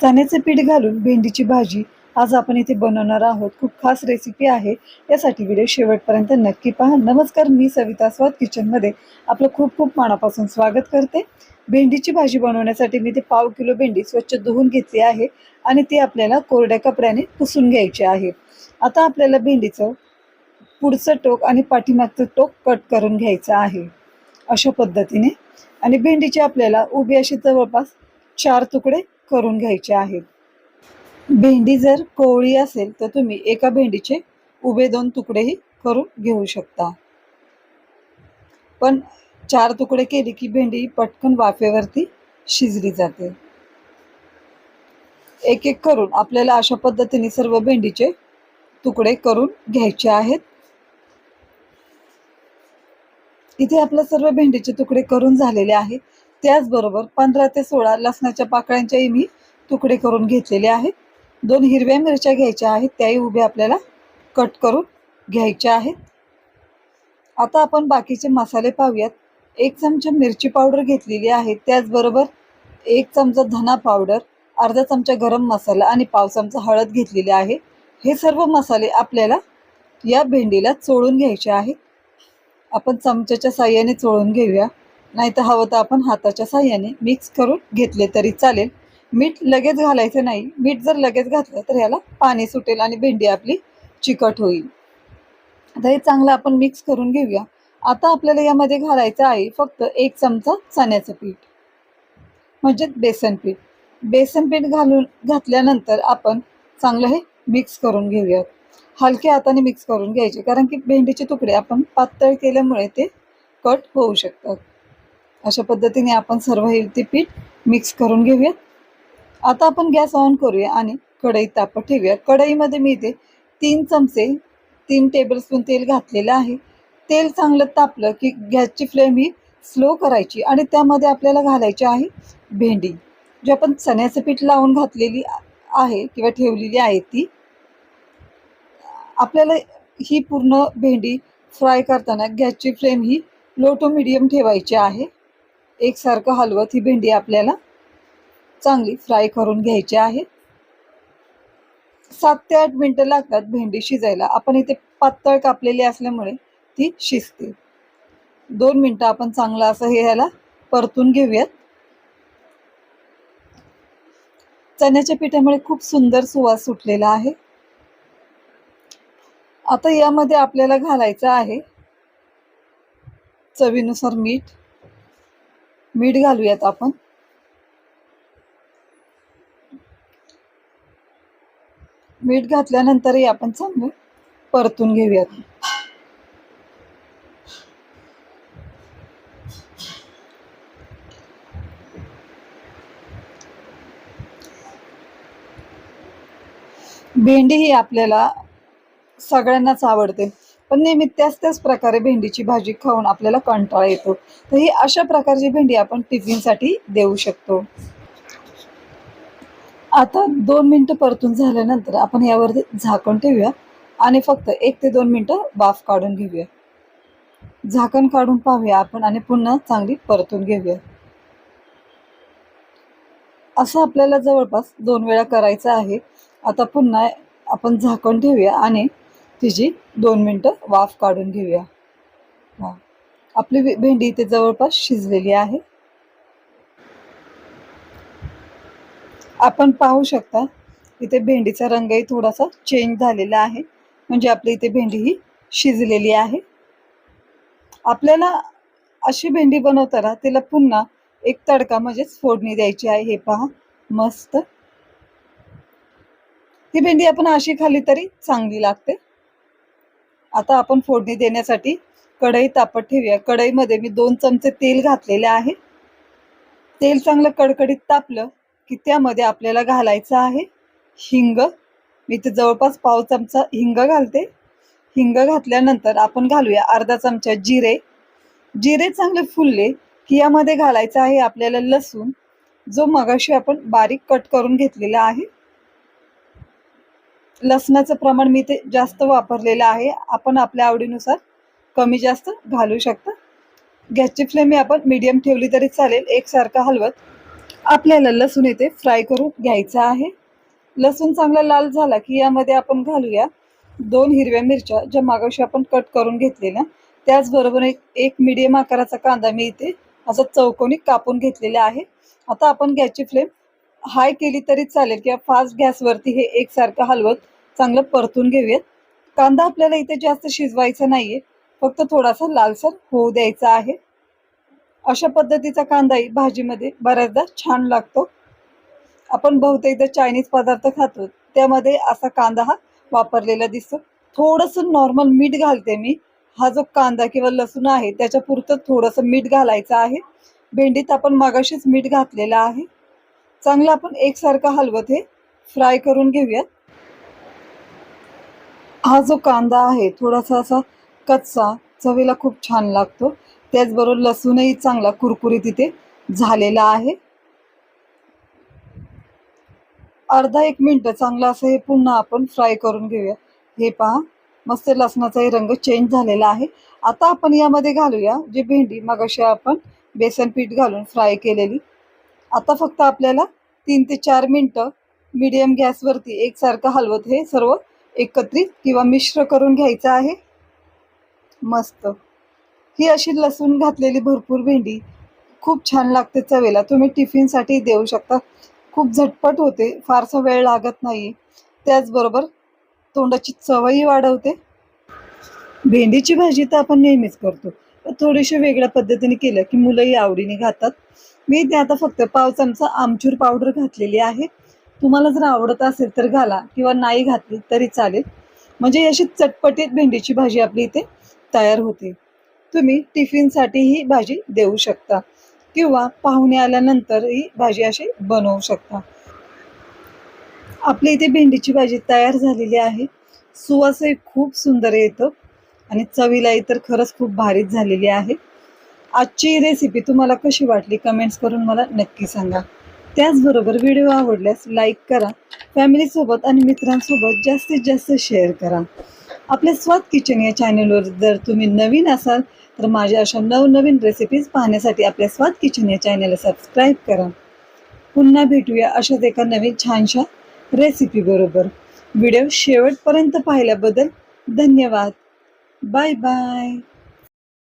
चण्याचे पीठ घालून भेंडीची भाजी आज आपण इथे बनवणार आहोत. खूप खास रेसिपी आहे. यासाठी व्हिडिओ शेवटपर्यंत नक्की पहा. नमस्कार मी सविता स्वाद किचनमध्ये आपलं खूप खूप मनापासून स्वागत करते. भेंडीची भाजी बनवण्यासाठी मी ते पाव किलो भेंडी स्वच्छ धुवून घेतली आहे आणि ती आपल्याला कोरड्या कपड्याने पुसून घ्यायची आहे. आता आपल्याला भेंडीचं पुढचं टोक आणि पाठीमागचं टोक कट करून घ्यायचं आहे. अशा पद्धतीने. आणि भेंडीची आपल्याला उभी अशी जवळपास चार तुकडे करून घ्यायचे आहेत. भेंडी जर कोवळी असेल तर तुम्ही एका भेंडीचे उभे दोन तुकडेही करून घेऊ शकता. पण चार तुकडे केले की भेंडी पटकन वाफेवरती शिजली जाते. एक एक करून आपल्याला अशा पद्धतीने सर्व भेंडीचे तुकडे करून घ्यायचे आहेत. इथे आपलं सर्व भेंडीचे तुकडे करून झालेले आहेत. त्याचबरोबर पंधरा ते सोळा लसणाच्या पाकळ्यांच्याही मी तुकडे करून घेतलेले आहेत. दोन हिरव्या मिरच्या घ्यायच्या आहेत त्याही उभ्या आपल्याला कट करून घ्यायच्या आहेत. आता आपण बाकीचे मसाले पाहूयात. एक चमचा मिरची पावडर घेतलेली आहे त्याचबरोबर एक चमचा धना पावडर अर्धा चमचा गरम मसाला आणि पाव चमचा हळद घेतलेली आहे. हे सर्व मसाले आपल्याला या भेंडीला चोळून घ्यायचे आहेत. आपण चमच्याच्या साह्याने चोळून घेऊया. नाही तर हवं तर आपण हाताच्या साह्याने मिक्स करून घेतले तरी चालेल. मीठ लगेच घालायचं नाही. मीठ जर लगेच घातलं तर ह्याला पाणी सुटेल आणि भेंडी आपली चिकट होईल. आता हे चांगलं आपण मिक्स करून घेऊया. आता आपल्याला यामध्ये घालायचं आहे फक्त एक चमचा चण्याचं पीठ. म्हणजे बेसन पीठ. बेसन पीठ घालून घातल्यानंतर आपण चांगलं हे मिक्स करून घेऊयात. हलक्या हाताने मिक्स करून घ्यायचे. कारण की भेंडीचे तुकडे आपण पातळ केल्यामुळे ते कट होऊ शकतात. अशा पद्धतीने आपण सर्व हे ते पीठ मिक्स करून घेऊयात. आता आपण गॅस ऑन करूया आणि कढई तापत ठेवूया. कढईमध्ये मी इथे तीन चमचे तीन टेबलस्पून तेल घातलेलं आहे. तेल चांगलं तापलं की गॅसची फ्लेम ही स्लो करायची आणि त्यामध्ये आपल्याला घालायची आहे भेंडी जी आपण चण्याचं पीठ लावून घातलेली आहे किंवा ठेवलेली आहे ती. आपल्याला ही पूर्ण भेंडी फ्राय करताना गॅसची फ्लेम ही लो टू मिडियम ठेवायची आहे. एकसारखं हलवत ही भेंडी आपल्याला चांगली फ्राय करून घ्यायची आहे. सात ते आठ मिनटं लागतात भेंडी शिजायला. आपण इथे पातळ कापलेली असल्यामुळे ती शिजते. दोन मिनटं आपण चांगलं असं हे ह्याला परतून घेऊयात. चण्याच्या पिठामुळे खूप सुंदर सुवास सुटलेला आहे. आता यामध्ये आपल्याला घालायचं आहे चवीनुसार मीठ. मीठ घालूयात आपण. मीठ घातल्यानंतरही आपण चांगलं परतून घेऊयात. भेंडी ही आपल्याला सगळ्यांनाच आवडते. पण नेहमी त्याच त्याच प्रकारे भेंडीची भाजी खाऊन आपल्याला कंटाळा येतो. तर ही अशा प्रकारची भेंडी आपण टिफिनसाठी देऊ शकतो. आता दोन मिनटं परतून झाल्यानंतर आपण यावरती झाकण ठेवूया आणि फक्त एक ते दोन मिनटं वाफ काढून घेऊया. झाकण काढून पाहूया आपण आणि पुन्हा चांगली परतून घेऊया. असं आपल्याला जवळपास दोन वेळा करायचं आहे. आता पुन्हा आपण झाकण ठेवूया आणि तिची दोन मिनटं वाफ काढून घेऊया. हा. आपली भेंडी इथे जवळपास शिजलेली आहे. आपण पाहू शकता इथे भेंडीचा रंगही थोडासा चेंज झालेला आहे. म्हणजे आपली इथे भेंडी ही शिजलेली आहे. आपल्याला अशी भेंडी बनवताना तिला पुन्हा एक तडका म्हणजेच फोडणी द्यायची आहे. हे पहा मस्त. ही भेंडी आपण अशी खाली तरी चांगली लागते. आता आपण फोडणी देण्यासाठी कढई तापत ठेवूया. कढईमध्ये मी दोन चमचे तेल घातलेले आहे. तेल चांगलं कडकडीत तापलं की त्यामध्ये आपल्याला घालायचं आहे हिंग. मी ते जवळपास पाव चमचा हिंग घालते. हिंग घातल्यानंतर आपण घालूया अर्धा चमचा जिरे. जिरे चांगले फुलले की यामध्ये घालायचं आहे आपल्याला लसूण जो मगाशी आपण बारीक कट करून घेतलेला आहे. लसणाचं प्रमाण मी ते जास्त वापरलेलं आहे. आपण आपल्या आवडीनुसार कमी जास्त घालू शकता. गॅसची फ्लेम आपण मीडियम ठेवली तरी चालेल. एकसारखं हलवत आपल्याला लसूण इथे फ्राय करून घ्यायचा आहे. लसूण चांगला लाल झाला की यामध्ये आपण घालूया दोन हिरव्या मिरच्या ज्या मागाशी आपण कट करून घेतलेल्या. त्याचबरोबर एक एक मीडियम आकाराचा कांदा मी इथे असा चौकोनी कापून घेतलेला आहे. आता आपण गॅसची फ्लेम हाय केली तरी चालेल किंवा फास्ट गॅसवरती हे एकसारखं हलवत चांगलं परतून घेऊयात. कांदा आपल्याला इथे जास्त शिजवायचा नाहीये फक्त थोडासा लालसर होऊ द्यायचा आहे. अशा पद्धतीचा कांदाही भाजीमध्ये बऱ्याचदा छान लागतो. आपण बहुतेकदा चायनीज पदार्थ खातो त्यामध्ये असा कांदा हा वापरलेला दिसतो. थोडंसं नॉर्मल मीठ घालते मी. हा जो कांदा किंवा लसूण आहे त्याच्या पुरतं थोडंसं मीठ घालायचं आहे. भेंडीत आपण मागाशीच मीठ घातलेलं आहे. चांगला आपण एकसारखा हलवत हे फ्राय करून घेऊयात. हा जो कांदा आहे थोडासा असा कच्चा चवीला खूप छान लागतो. त्याचबरोबर लसूणही चांगला कुरकुरीत इथे झालेला आहे. अर्धा एक मिनटं चांगलं असं हे पुन्हा आपण फ्राय करून घेऊया. हे पहा मस्त लसणाचाही रंग चेंज झालेला आहे. आता आपण यामध्ये घालूया जी भेंडी मगाशी आपण बेसन पीठ घालून फ्राय केलेली. आता फक्त आपल्याला तीन ते चार मिनटं मिडियम गॅसवरती एकसारखं हलवत हे सर्व एकत्रित किंवा मिश्र करून घ्यायचं आहे. मस्त. ही अशी लसूण घातलेली भरपूर भेंडी. खूप छान लागते चवेला. तुम्ही टिफिनसाठी देऊ शकता. खूप झटपट होते. फारसा वेळ लागत नाही त्याचबरोबर तोंडाची चवही वाढवते. भेंडीची भाजी तर आपण नेहमीच करतो. थोडेसे थोडीशी वेगळ्या पद्धतीने केलं की मुलंही आवडीने खातात मी ते आता फक्त पाव चमचा आमचूर पावडर घातलेली आहे. तुम्हाला जर आवडत असेल तर घाला किंवा नाही घातली तरी चालेल. म्हणजे अशी चटपटीत भेंडीची भाजी आपली इथे तयार होते. तुम्ही टिफिनसाठी ही भाजी देऊ शकता किंवा पाहुणे आल्यानंतर ही भाजी अशी बनवू शकता. आपली इथे भेंडीची भाजी तयार झालेली आहे. सुवासही खूप सुंदर येतं. आणि चवीलाही तर खरंच खूप भारीच झालेली आहे. आजची रेसिपी तुम्हाला कशी वाटली कमेंट्स करून मला नक्की सांगा. त्याचबरोबर व्हिडिओ आवडल्यास लाईक करा फॅमिलीसोबत आणि मित्रांसोबत जास्तीत जास्त शेअर करा. आपल्या स्वाद किचन या चॅनलवर जर तुम्ही नवीन असाल तर माझ्या अशा नवनवीन रेसिपीज पाहण्यासाठी आपल्या स्वाद किचन या चॅनलला सबस्क्राईब करा. पुन्हा भेटूया अशाच एका नवीन छानशा रेसिपीबरोबर व्हिडिओ शेवटपर्यंत पाहिल्याबद्दल धन्यवाद. Bye bye.